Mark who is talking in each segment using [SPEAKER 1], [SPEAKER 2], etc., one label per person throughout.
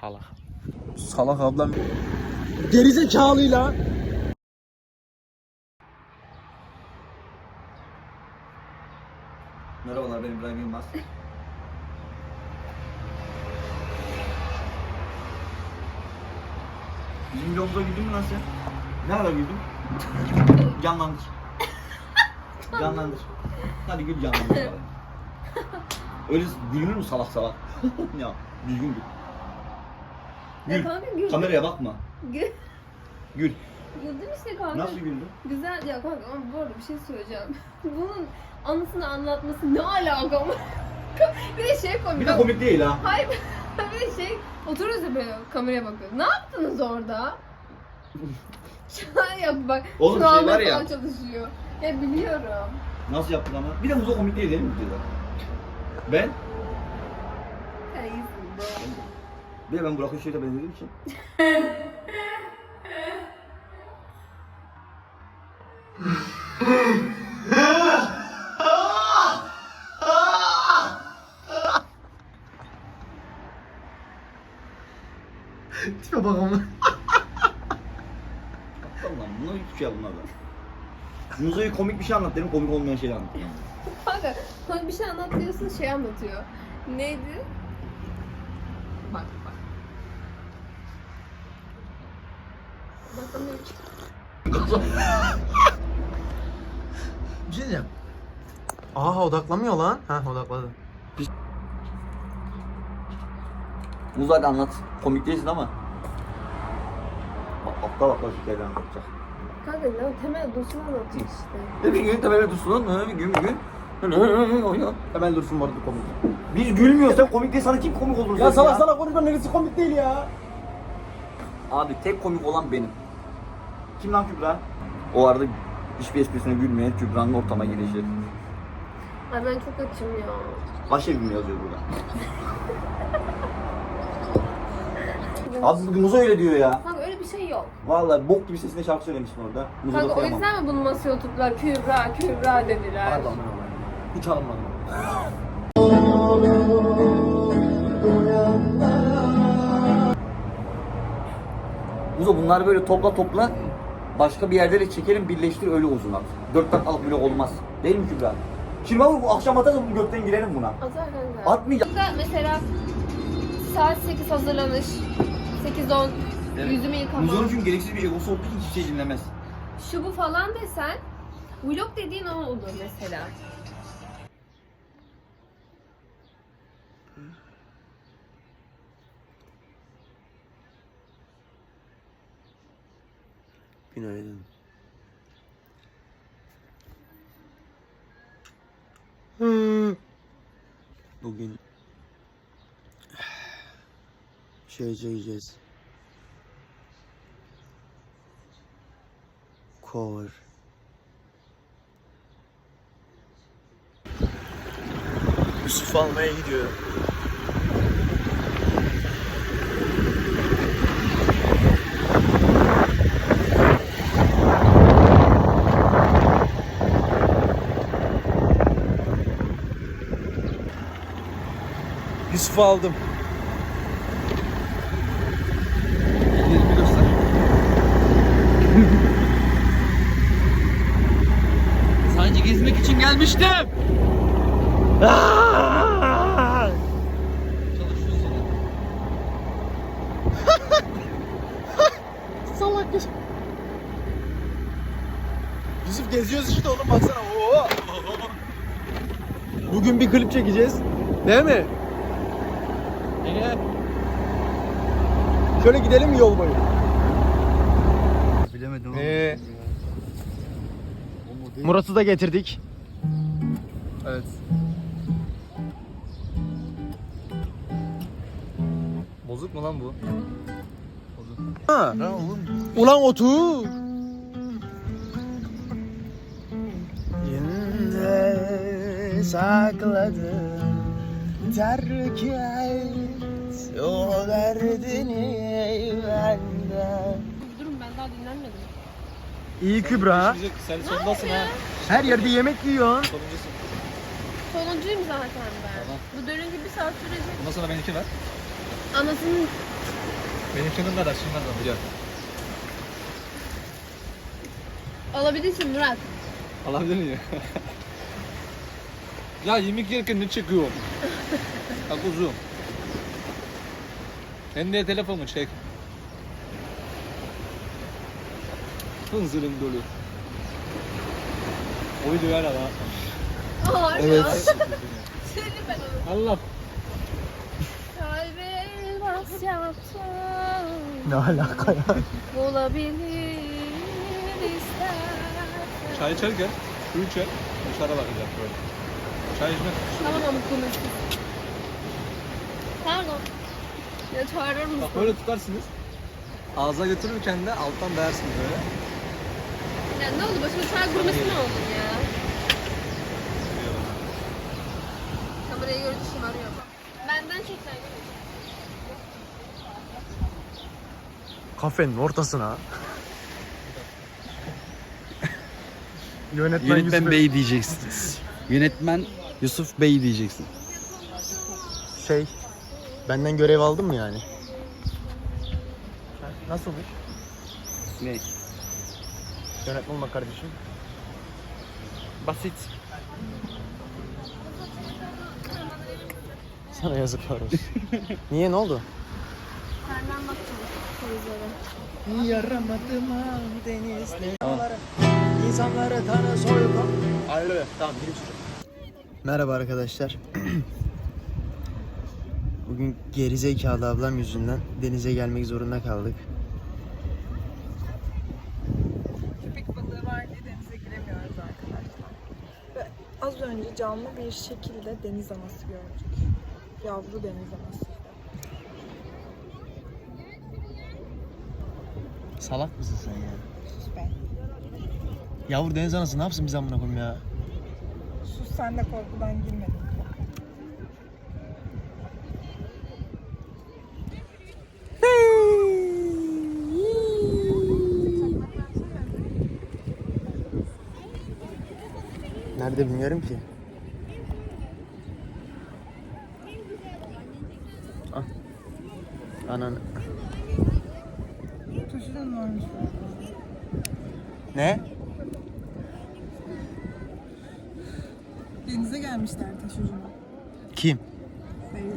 [SPEAKER 1] Salak.
[SPEAKER 2] Salak ablam. Gerizekalıyla.
[SPEAKER 3] Merhabalar ben İbrahim Yılmaz. Bizim vlogda güldün mü lan sen? Ne kadar güldün? Canlandır. Canlandır. Hadi gül canlandır. Öyle gülünür mü salak salak? ya düzgün gül. Gül.
[SPEAKER 4] kanka gül.
[SPEAKER 3] Kameraya bakma.
[SPEAKER 4] Gül.
[SPEAKER 3] Gül.
[SPEAKER 4] Güldün işte kanka.
[SPEAKER 3] Nasıl güldün?
[SPEAKER 4] Güzel ya kanka ama bu arada bir şey söyleyeceğim. Bunun anısını anlatması ne alaka ama? bir de şey komik.
[SPEAKER 3] Bir de komik değil ha.
[SPEAKER 4] Hayır bir de şey oturuyoruz ya böyle kameraya bakıyoruz. Ne yaptınız orada? Yap bak.
[SPEAKER 3] Oğlum
[SPEAKER 4] şu
[SPEAKER 3] şey var ya.
[SPEAKER 4] çalışıyor. Ya biliyorum.
[SPEAKER 3] Nasıl yaptın ama? Bir de Muzo komik değil değil mi videoda? Ben?
[SPEAKER 4] Ya iyisin.
[SPEAKER 3] Bir de ben Burak Işık'a benzediğim için.
[SPEAKER 2] Tipe bak ama.
[SPEAKER 3] Allah'ım bunlar hiçbir şey bunlar da. Muzo'ya komik bir şey anlat dedim, komik olmayan şeyler anlat.
[SPEAKER 4] Kanka sana bir şey anlat diyorsun şey anlatıyor. Neydi? Bak bak. Bakalım
[SPEAKER 2] Bir şey diyeceğim. Aha odaklamıyor lan. Ha odakladı.
[SPEAKER 3] Hadi anlat. Komik değilsin ama. Bak aptal aptal şeyler anlatacak.
[SPEAKER 4] Kanka ne temel dursun anlatıyor işte.
[SPEAKER 3] Bir gün temel dursun lan, bir gün bir gün.
[SPEAKER 2] Hemen dursun arada komik.
[SPEAKER 3] Biz gülmüyorsak komik değil sana kim komik olur?
[SPEAKER 2] Ya salak salak konuşma neresi komik değil ya.
[SPEAKER 3] Abi tek komik olan benim. Kim lan Kübra? O arada hiçbir esprisine gülmeyen Kübra'nın ortama girişi.
[SPEAKER 4] Ay ben çok açım ya.
[SPEAKER 3] Başevim yazıyor burada. Abi Muzo öyle diyor ya.
[SPEAKER 4] Kanka öyle bir şey yok.
[SPEAKER 3] Vallahi bok gibi sesinde şarkı söylemişsin orada. Muzo da
[SPEAKER 4] Kanka o
[SPEAKER 3] koyamam.
[SPEAKER 4] yüzden mi bunu masaya oturttular? Kübra, Kübra dediler.
[SPEAKER 2] Pardon. Hiç alınmadım.
[SPEAKER 3] Muzo bunları böyle topla topla. Başka bir yerde de çekelim birleştir öyle uzun at. Dört dakikalık bile olmaz. Değil mi Kübra? Şimdi bak bu akşam atarız bu gökten girelim buna.
[SPEAKER 4] Atar kanka.
[SPEAKER 3] Atmayacağım.
[SPEAKER 4] Kanka mesela saat 8 hazırlanış. 8-10 yüzümü yıkama.
[SPEAKER 3] Muzo'nun çünkü gereksiz bir egosu olduğu için hiçbir şey dinlemez.
[SPEAKER 4] Şu bu falan desen vlog dediğin o olur mesela.
[SPEAKER 2] Günaydın. Bugün şey yiyeceğiz. Kor. Yusuf almaya gidiyor. Yusuf'u aldım. Ellerimi göster. Sadece gezmek için gelmiştim. Çalışıyorsun. Salak Yusuf. Yusuf geziyoruz işte oğlum baksana. Oo. Bugün bir klip çekeceğiz. Değil mi? Evet. Şöyle gidelim yol boyu?
[SPEAKER 3] Bilemedim
[SPEAKER 2] Ee, Murat'ı da getirdik. Evet.
[SPEAKER 1] Bozuk mu lan bu?
[SPEAKER 2] Ha. Ulan otu. Yine sakladım terk İyi Kübra.
[SPEAKER 1] Sen sondasın ha.
[SPEAKER 2] Her yerde yemek yiyorsun.
[SPEAKER 1] Sonuncusun.
[SPEAKER 4] Sonuncuyum zaten ben. Bu dönünce bir saat sürecek.
[SPEAKER 1] Ondan sonra ben iki ver.
[SPEAKER 4] Anasının
[SPEAKER 1] Benimkinin de şundan da biliyorum.
[SPEAKER 4] Alabilirsin Murat.
[SPEAKER 1] Alabilir miyim? ya yemek yerken ne çekiyorum? Ha kuzum. Hem de telefonu çek. Hınzırım dolu. Oydu ver ama.
[SPEAKER 4] Aa,
[SPEAKER 2] Evet.
[SPEAKER 4] Seni ben onu.
[SPEAKER 1] Allah.
[SPEAKER 4] Kalbe bas yaptım.
[SPEAKER 2] Ne alaka ya?
[SPEAKER 4] Olabilir ister.
[SPEAKER 1] Çay içerken su içer. Dışarı bakacak böyle. Çay içmek.
[SPEAKER 4] Tamam ama konuşsun. Pardon. Ya çağırır mısın?
[SPEAKER 1] Bak böyle tutarsınız. Ağza götürürken de alttan dayarsınız böyle.
[SPEAKER 4] Ya ne oldu? Başıma çay kurması ne oldu ya? Kamerayı görünce şımarıyor. Benden çeksen
[SPEAKER 2] Kafenin ortasına. Yönetmen,
[SPEAKER 5] Yönetmen
[SPEAKER 2] Yusuf-
[SPEAKER 5] Bey diyeceksiniz. Yönetmen Yusuf Bey diyeceksin.
[SPEAKER 2] Şey, benden görev aldın mı yani? Nasılmış?
[SPEAKER 5] Ne?
[SPEAKER 2] Yönetmen olmak kardeşim. Basit. Sana yazıklar olsun. Niye ne oldu?
[SPEAKER 4] Senden baktım. Televizyon.
[SPEAKER 2] Yaramadım ah denizde İnsanları tanı soygun Ayrı tamam bilim Merhaba arkadaşlar Bugün gerizekalı ablam yüzünden denize gelmek zorunda kaldık.
[SPEAKER 6] köpek balığı var diye denize giremiyoruz arkadaşlar. Ve az önce canlı bir şekilde deniz anası gördük. Yavru deniz anası.
[SPEAKER 2] Salak mısın sen ya?
[SPEAKER 6] Sus be.
[SPEAKER 2] Yavru deniz anası ne yapsın biz amına koyayım ya?
[SPEAKER 6] Sus sen de korkudan girmedin.
[SPEAKER 2] Nerede bilmiyorum ki. Ah. Ananı.
[SPEAKER 6] Varmış.
[SPEAKER 2] Ne?
[SPEAKER 6] Denize gelmişler taşucuma.
[SPEAKER 2] Kim?
[SPEAKER 6] Beyza.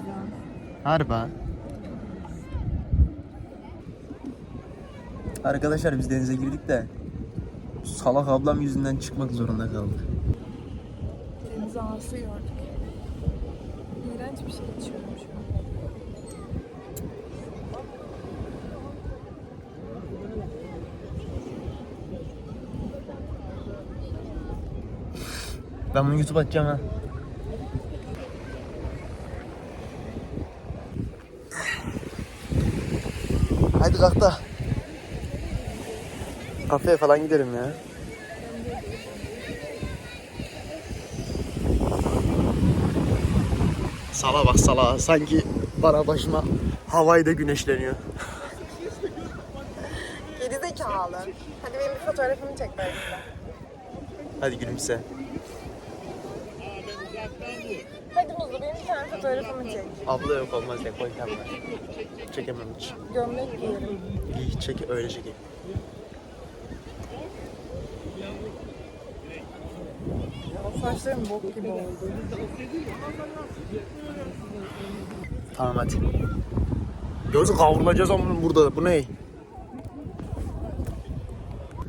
[SPEAKER 2] Harba. Arkadaşlar biz denize girdik de salak ablam yüzünden çıkmak zorunda kaldık.
[SPEAKER 6] Deniz anası gördük. İğrenç bir şey içiyorum şu an.
[SPEAKER 2] Ben bunu YouTube atacağım ha. Hadi kalk da. Kafeye falan gidelim ya. Sala bak sala. Sanki bana başıma havayda güneşleniyor.
[SPEAKER 6] Geri zekalı. Hadi benim bir fotoğrafımı çek böyle.
[SPEAKER 2] Hadi gülümse.
[SPEAKER 6] Hadi Muzlu benim bir tane fotoğrafımı çek.
[SPEAKER 2] Abla yok olmaz ya koy kendine. Çekemem hiç.
[SPEAKER 6] Gömlek giyerim.
[SPEAKER 2] İyi çek öyle çekeyim.
[SPEAKER 6] Saçlarım bok gibi oldu.
[SPEAKER 2] Tamam hadi. Gözü kavrulacağız ama burada. Bu ne?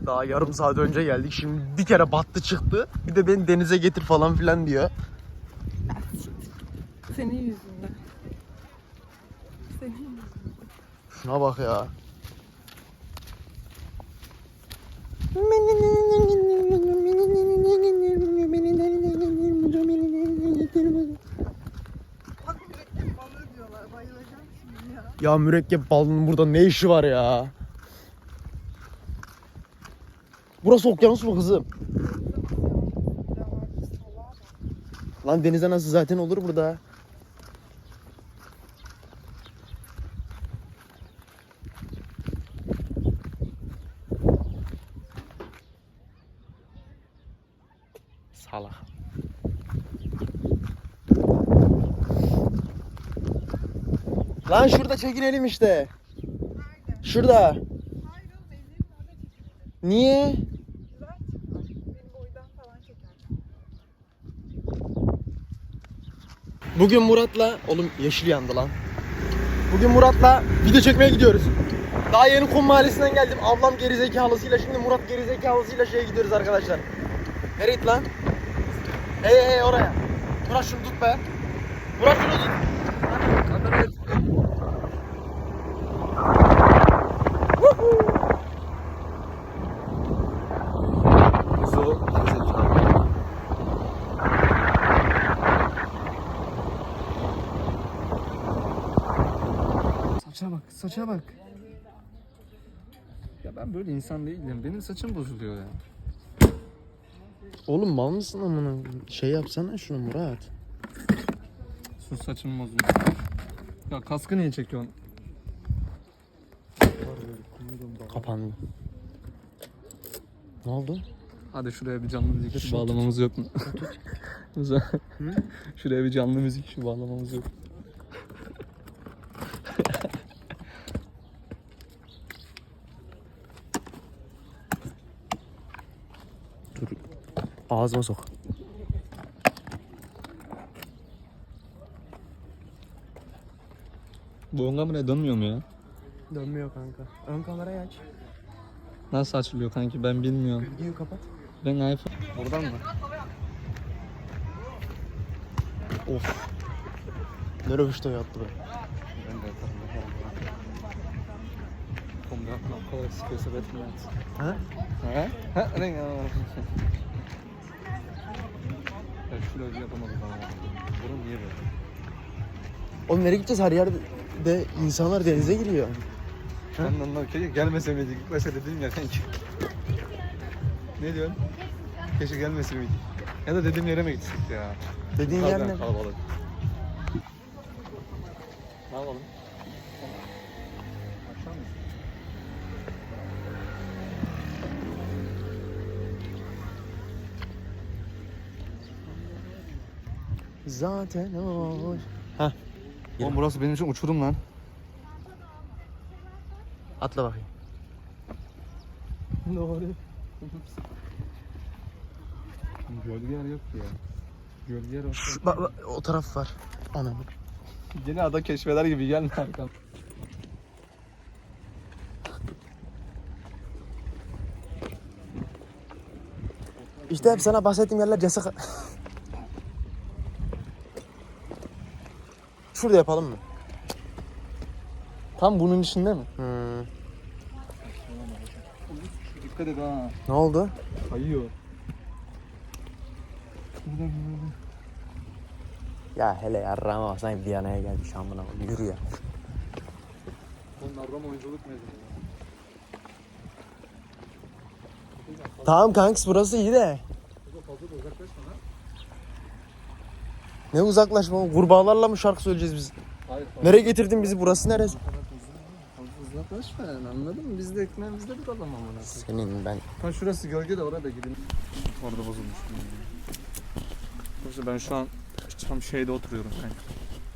[SPEAKER 2] Daha yarım saat önce geldik. Şimdi bir kere battı çıktı. Bir de beni denize getir falan filan diyor.
[SPEAKER 6] Senin yüzünden. Senin yüzünden.
[SPEAKER 2] Şuna bak ya.
[SPEAKER 6] Balığı diyorlar. Bayılacağım şimdi ya.
[SPEAKER 2] Ya mürekkep balının burada ne işi var ya? Burası okyanus mu kızım? Lan denize nasıl zaten olur burada. Lan şurada çekinelim işte. Şurada.
[SPEAKER 6] Orada çekilir.
[SPEAKER 2] Niye? Bugün Murat'la... Oğlum yeşil yandı lan. Bugün Murat'la video çekmeye gidiyoruz. Daha yeni kum mahallesinden geldim. Ablam gerizekalısıyla şimdi Murat gerizekalısıyla şeye gidiyoruz arkadaşlar. Nereye git lan? Hey hey oraya. Murat şunu tut be. Murat şunu tut.
[SPEAKER 1] Zo gerizekalı. Saça bak. Ya ben böyle insan değilim. Benim saçım bozuluyor ya.
[SPEAKER 2] Oğlum mal mısın amına? Şey yapsana şunu Murat.
[SPEAKER 1] Sus saçım bozulmuş. Ya kaskı niye çekiyorsun?
[SPEAKER 2] Kapandı. Ne oldu?
[SPEAKER 1] Hadi şuraya bir canlı müzik işi bağlamamız yok mu? Güzel. şuraya bir canlı müzik işi bağlamamız yok.
[SPEAKER 2] Ağzıma sok.
[SPEAKER 1] Bu ön kamera dönmüyor mu ya?
[SPEAKER 2] Dönmüyor kanka. Ön kamerayı aç.
[SPEAKER 1] Nasıl açılıyor kanki ben bilmiyorum.
[SPEAKER 2] Videoyu kapat.
[SPEAKER 1] Ben iPhone... Buradan mı?
[SPEAKER 2] Of. Ne rövüşte yattı be.
[SPEAKER 1] Ben de yaparım yaparım. Kom da yapmak kolay sıkıyorsa betmez.
[SPEAKER 2] Ha?
[SPEAKER 1] Ha? Ha? Ne bir yapamadım ama. Burun niye böyle?
[SPEAKER 2] Oğlum nereye gideceğiz? Her yerde de insanlar denize giriyor.
[SPEAKER 1] Ben de ondan keşke gelmese? İlk başta dedim ya kanki. ne diyorsun? Keşke gelmese miydik? Ya da dediğim yere mi gitsek ya?
[SPEAKER 2] Dediğin yer ne?
[SPEAKER 1] kalabalık. Ne yapalım?
[SPEAKER 2] Zaten o.
[SPEAKER 1] Oğlum burası benim için uçurum lan.
[SPEAKER 2] Atla bakayım.
[SPEAKER 1] Doğru. Gölge yer yok ki ya. Gölge yer olsa...
[SPEAKER 2] Bak, bak, o taraf var. Anam.
[SPEAKER 1] Yine ada keşfeder gibi gelme arkam.
[SPEAKER 2] İşte hep sana bahsettiğim yerler yasak. Şurada yapalım mı?
[SPEAKER 1] Tam bunun içinde mi?
[SPEAKER 2] Hmm.
[SPEAKER 1] Dikkat et ha.
[SPEAKER 2] Ne oldu?
[SPEAKER 1] Kayıyor.
[SPEAKER 2] Ya hele yarrağıma bak sanki Viyana'ya gelmiş amına koyayım. Yürü ya.
[SPEAKER 1] Onlardan oyunculuk mezunu.
[SPEAKER 2] Tamam kanks burası iyi de.
[SPEAKER 1] Fazla da uzaklaşma lan.
[SPEAKER 2] Ne uzaklaşma kurbağalarla mı şarkı söyleyeceğiz biz?
[SPEAKER 1] Hayır
[SPEAKER 2] Nereye getirdin bizi burası neresi?
[SPEAKER 1] Uzaklaşma yani anladın mı? Biz de ekmeğimizde duralım amına.
[SPEAKER 2] Senin ben.
[SPEAKER 1] Ha şurası gölge de oraya da gidin. Orada bozulmuş. Yoksa ben şu an tam şeyde oturuyorum kanka.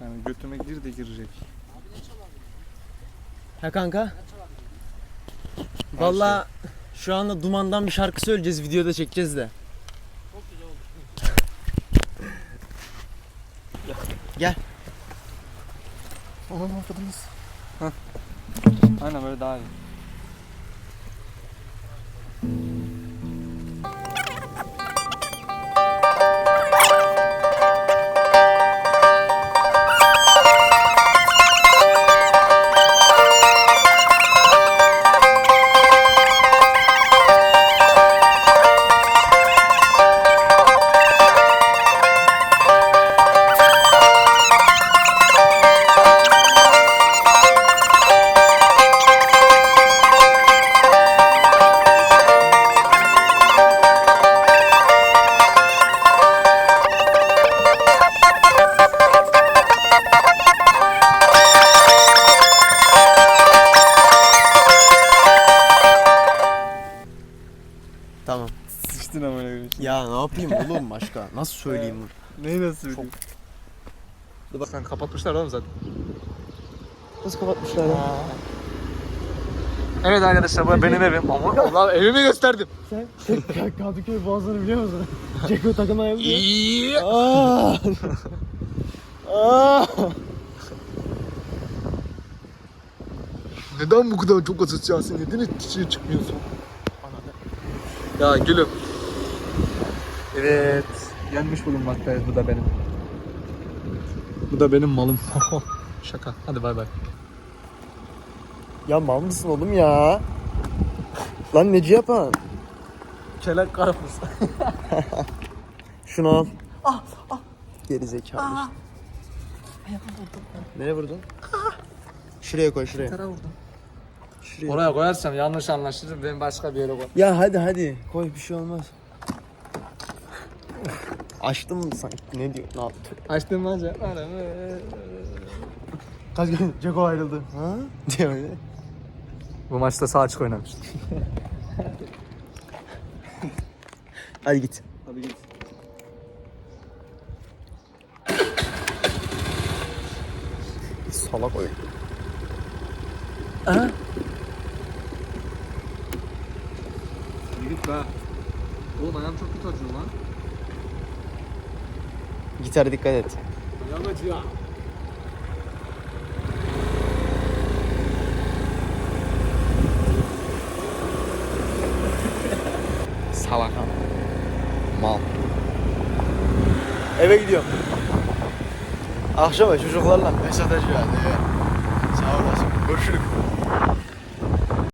[SPEAKER 1] Yani götüme gir de girecek.
[SPEAKER 2] Ha kanka? Valla şu anda dumandan bir şarkı söyleyeceğiz videoda çekeceğiz de.
[SPEAKER 1] Aman ortadınız. Hah. Aynen böyle daha iyi.
[SPEAKER 2] Ya ne yapayım oğlum başka? Nasıl söyleyeyim?
[SPEAKER 1] Neyi nasıl söyleyeyim? Dur bak sen kapatmışlar oğlum zaten.
[SPEAKER 2] Nasıl kapatmışlar ya?
[SPEAKER 1] Evet arkadaşlar bu benim evim ama Allah evimi gösterdim.
[SPEAKER 2] Sen tek Kadıköy boğazını biliyor musun? Ceko yapıyor. Aa! Aa!
[SPEAKER 1] Neden bu kadar çok asosyasin? Neden hiç dışarı çıkmıyorsun? Ya gülüm. Evet. Yenmiş bulunmaktayız. Bu da benim. Bu da benim malım. Şaka. Hadi bay bay.
[SPEAKER 2] Ya mal mısın oğlum ya? Lan neci yapan?
[SPEAKER 1] Kelek karpuz.
[SPEAKER 2] Şunu al. Ah ah. Geri zekalı. Nereye vurdun? Şuraya koy şuraya. Şuraya.
[SPEAKER 1] Oraya koyarsam yanlış anlaşılır. Ben başka bir yere koy.
[SPEAKER 2] Ya hadi hadi koy bir şey olmaz. Açtın mı sanki? Ne diyor? Ne yaptı?
[SPEAKER 1] Açtım lan sen.
[SPEAKER 2] Kaç gün Ceko ayrıldı. Ha? Diyor öyle.
[SPEAKER 1] Bu maçta sağ açık oynamıştım.
[SPEAKER 2] Hadi git.
[SPEAKER 3] Hadi git.
[SPEAKER 2] Salak oyun.
[SPEAKER 1] Git be. Oğlum ayağım çok kötü acıyor lan.
[SPEAKER 2] Gitara dikkat et. Salak. Mal. Eve gidiyorum. Akşama çocuklarla mesaj eve. Sağ olasın. Görüşürüz.